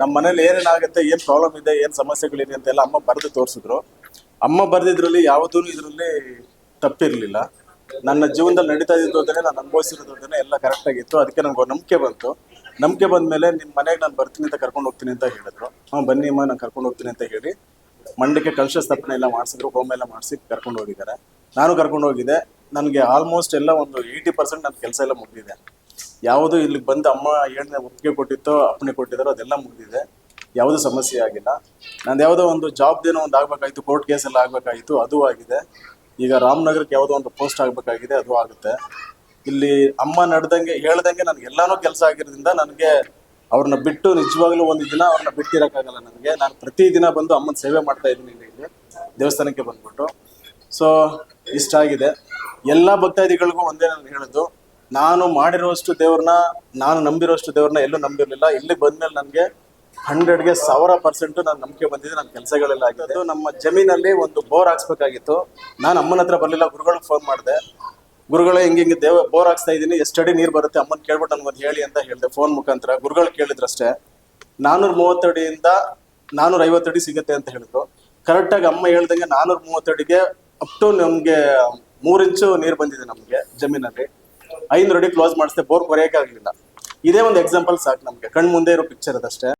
ನಮ್ಮ ಮನೇಲಿ ಏನೇನಾಗುತ್ತೆ, ಏನ್ ಪ್ರಾಬ್ಲಮ್ ಇದೆ, ಏನ್ ಸಮಸ್ಯೆಗಳಿದೆ ಅಂತೆಲ್ಲ ಅಮ್ಮ ಬರೆದು ತೋರಿಸಿದ್ರು. ಅಮ್ಮ ಬರೆದಿದ್ರಲ್ಲಿ ಯಾವುದೂ ಇದರಲ್ಲಿ ತಪ್ಪಿರ್ಲಿಲ್ಲ. ನನ್ನ ಜೀವನದಲ್ಲಿ ನಡೀತಾ ಇದ್ದೋದನ್ನೇ ನಾನು ಅನುಭವಿಸಿರೋದನ್ನೇ ಎಲ್ಲ ಕರೆಕ್ಟ್ ಆಗಿತ್ತು. ಅದಕ್ಕೆ ನನಗೆ ನಂಬಿಕೆ ಬಂತು. ನಂಬಿಕೆ ಬಂದ ಮೇಲೆ ನಿಮ್ಮ ಮನೆಗೆ ನಾನು ಬರ್ತೀನಿ ಅಂತ ಕರ್ಕೊಂಡು ಹೋಗ್ತೀನಿ ಅಂತ ಹೇಳಿದ್ರು. ಹಾಂ, ಬನ್ನಿ ಅಮ್ಮ, ನಾನು ಕರ್ಕೊಂಡು ಹೋಗ್ತೀನಿ ಅಂತ ಹೇಳಿ ಮಂಡಕ್ಕೆ ಕಲಶ ಸ್ಥಾಪನೆ ಎಲ್ಲ ಮಾಡಿಸಿದ್ರು, ಹೋಮ್ ಎಲ್ಲ ಮಾಡಿಸಿ ಕರ್ಕೊಂಡು ಹೋಗಿದ್ದಾರೆ. ನಾನು ಕರ್ಕೊಂಡು ಹೋಗಿದ್ದೆ ನನಗೆ ಆಲ್ಮೋಸ್ಟ್ ಎಲ್ಲ ಒಂದು ಏಯ್ಟಿ ಪರ್ಸೆಂಟ್ ನನ್ನ ಕೆಲಸ ಎಲ್ಲ ಮುಗಿದಿದೆ. ಯಾವುದು ಇಲ್ಲಿ ಬಂದು ಅಮ್ಮ ಏನೇ ಒಪ್ಪಿಗೆ ಕೊಟ್ಟಿತ್ತೋ, ಅಪ್ಪಣೆ ಕೊಟ್ಟಿದ್ದಾರೋ, ಅದೆಲ್ಲ ಮುಗಿದಿದೆ. ಯಾವುದೂ ಸಮಸ್ಯೆ ಆಗಿಲ್ಲ. ನಂದು ಯಾವುದೋ ಒಂದು ಜಾಬ್ದೇನೋ ಒಂದು ಆಗಬೇಕಾಯಿತು ಕೋರ್ಟ್ ಕೇಸ್ ಎಲ್ಲ ಆಗಬೇಕಾಗಿತ್ತು ಅದು ಆಗಿದೆ. ಈಗ ರಾಮನಗರಕ್ಕೆ ಯಾವುದೋ ಒಂದು ಪೋಸ್ಟ್ ಆಗಬೇಕಾಗಿದೆ, ಅದು ಆಗುತ್ತೆ. ಇಲ್ಲಿ ಅಮ್ಮ ನಡೆದಂಗೆ, ಹೇಳ್ದಂಗೆ ನನಗೆ ಎಲ್ಲಾನು ಕೆಲಸ ಆಗಿರೋದ್ರಿಂದ ನನಗೆ ಅವ್ರನ್ನ ಬಿಟ್ಟು ನಿಜವಾಗ್ಲೂ ಒಂದು ದಿನ ಅವ್ರನ್ನ ಬಿಟ್ಟಿರೋಕ್ಕಾಗಲ್ಲ ನನಗೆ. ನಾನು ಪ್ರತಿ ದಿನ ಬಂದು ಅಮ್ಮನ ಸೇವೆ ಮಾಡ್ತಾ ಇದ್ದೀನಿ ಇಲ್ಲಿ ದೇವಸ್ಥಾನಕ್ಕೆ ಬಂದ್ಬಿಟ್ಟು. ಸೊ ಇಷ್ಟ ಆಗಿದೆ ಎಲ್ಲ ಭಕ್ತಾದಿಗಳಿಗೂ ಒಂದೇ ನಾನು ಹೇಳೋದು. ನಾನು ಮಾಡಿರೋಷ್ಟು ದೇವ್ರನ್ನ, ನಾನು ನಂಬಿರೋಷ್ಟು ದೇವ್ರನ್ನ ಎಲ್ಲೂ ನಂಬಿರಲಿಲ್ಲ. ಇಲ್ಲಿ ಬಂದ್ಮೇಲೆ ನನಗೆ ಹಂಡ್ರೆಡ್ಗೆ ಸಾವಿರ ಪರ್ಸೆಂಟು ನಾನು ನಂಬಿಕೆ ಬಂದಿದೆ ನನ್ನ ಕೆಲಸಗಳೆಲ್ಲ ಆಗಿದೆ. ನಮ್ಮ ಜಮೀನಲ್ಲಿ ಒಂದು ಬೋರ್ ಹಾಕ್ಸ್ಬೇಕಾಗಿತ್ತು. ನಾನು ಅಮ್ಮನ ಹತ್ರ ಬರಲಿಲ್ಲ, ಗುರುಗಳಿಗೆ ಫೋನ್ ಮಾಡಿದೆ. ಗುರುಗಳೇ, ಹಿಂಗೆ ಹಿಂಗೆ ದೇವ, ಬೋರ್ ಹಾಕ್ಸ್ತಾ ಇದ್ದೀನಿ ಎಷ್ಟಡಿ ನೀರು ಬರುತ್ತೆ, ಅಮ್ಮನ ಕೇಳ್ಬಿಟ್ಟು ನನಗೆ ಹೇಳಿ ಅಂತ ಹೇಳಿದೆ ಫೋನ್ ಮುಖಾಂತರ. ಗುರುಗಳು ಕೇಳಿದ್ರಷ್ಟೇ. ನಾನ್ನೂರ ಮೂವತ್ತಡಿಯಿಂದ ನಾನ್ನೂರ ಐವತ್ತಡಿ ಸಿಗುತ್ತೆ ಅಂತ ಹೇಳಿದ್ರು. ಕರೆಕ್ಟಾಗಿ ಅಮ್ಮ ಹೇಳ್ದಂಗೆ ನಾನ್ನೂರ ಮೂವತ್ತಡಿಗೆ ಅಪ್ ಟು ನಮಗೆ ಮೂರು ಇಂಚು ನೀರು ಬಂದಿದೆ ನಮಗೆ ಜಮೀನಲ್ಲಿ. ಐನೂರು ಅಡಿ ಕ್ಲೋಸ್ ಮಾಡಿಸ್ತೇವೆ ಬೋರ್ ಕೊರೆಯೋಕೆ ಆಗಲಿಲ್ಲ. ಇದೇ ಒಂದು ಎಕ್ಸಾಂಪಲ್ ಸಾಕು ನಮಗೆ. ಕಣ್ಣು ಮುಂದೆ ಇರೋ ಪಿಕ್ಚರ್ ಅದಷ್ಟೇ.